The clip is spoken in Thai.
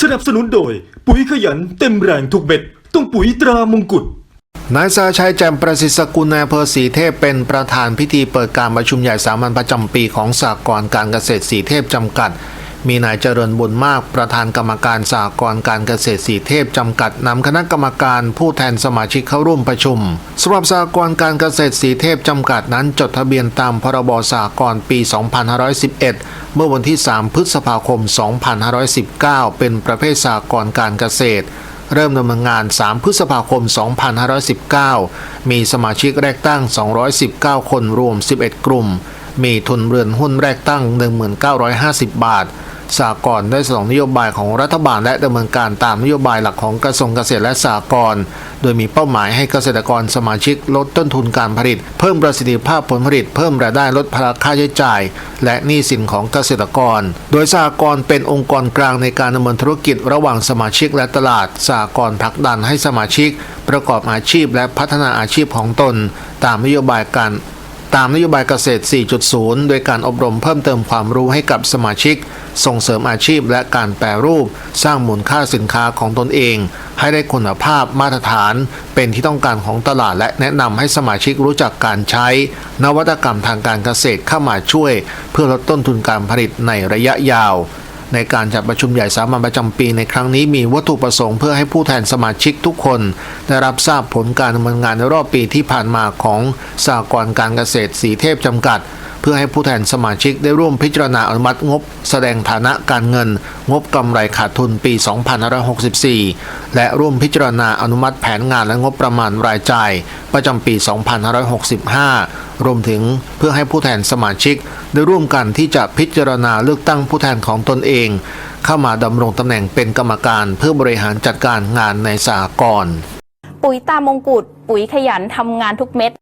สนับสนุนโดย ปุ๋ยขยันเต็มแรงทุกเบ็ด ต้องปุ๋ยตรามงกุฎนายสาชัยแจ่มประสิทธิ์สกุลนายอำเภอสีเทพเป็นประธานพิธีเปิดการประชุมใหญ่สามัญประจำปีของสากลการเกษตรสีเทพจำกัด มีนายเจริญบุญมากประธานกรรมการสากลการเกษตรสีเทพจำกัดนำคณะกรรมการผู้แทนสมาชิกเข้าร่วมประชุมสำหรับสากลการเกษตรสีเทพจำกัดนั้นจดทะเบียนตามพรบสากลปี 2511 เมื่อวันที่ 3 พฤษภาคม 2519 เป็นประเภทสากลการเกษตรเริ่มดำเนินงาน 3 พฤษภาคม 2519 มีสมาชิกแรกตั้ง 219 คนรวม 11 กลุ่ม มีทุนเรือนหุ้นแรกตั้ง 1950 บาท สากลได้สนองนโยบายของรัฐบาลและดำเนินการตามนโยบายหลักของกระทรวงเกษตรและสหกรณ์โดยมีเป้าหมายให้เกษตรกรสมาชิกลดต้นทุนการผลิต เพิ่มประสิทธิภาพผลผลิต เพิ่มรายได้ลดภาระค่าใช้จ่าย และหนี้สินของเกษตรกร โดยสหกรณ์เป็นองค์กรกลางในการดำเนินธุรกิจระหว่างสมาชิกและตลาดสหกรณ์ผลักดันให้สมาชิก ประกอบอาชีพและพัฒนาอาชีพของตน ตามนโยบายการ ตามนโยบายเกษตร 4.0 โดยการอบรมเพิ่มเติมความรู้ให้กับสมาชิก ส่งเสริมอาชีพและการแปรรูป สร้างมูลค่าสินค้าของตนเอง ให้ได้คุณภาพมาตรฐาน เป็นที่ต้องการของตลาดและแนะนำให้สมาชิกรู้จักการใช้ นวัตกรรมทางการเกษตรเข้ามาช่วย เพื่อลดต้นทุนการผลิตในระยะยาว ในการจัดประชุมใหญ่สามัญประจำปีในครั้งนี้มีวัตถุประสงค์เพื่อให้ผู้แทนสมาชิกทุกคน ได้รับทราบผลการดำเนินงานในรอบปีที่ผ่านมาของสากลการเกษตรสีเทพจำกัด พื่อให้ผู้แทนสมาชิกได้ร่วมพิจารณาอนุมัติงบ แสดงฐานะการเงิน งบกำไรขาดทุนปี 2564 และร่วมพิจารณาอนุมัติแผนงานและงบประมาณรายจ่าย ประจำปี 2565 รวมถึงเพื่อให้ผู้แทนสมาชิก ได้ร่วมกันที่จะพิจารณาเลือกตั้งผู้แทนของตนเอง เข้ามาดำรงตำแหน่งเป็นกรรมการเพื่อบริหารจัดการงานในสหกรปุ๋ยตามงกุฎปุ๋ยขยันทำงานทุกเม็ด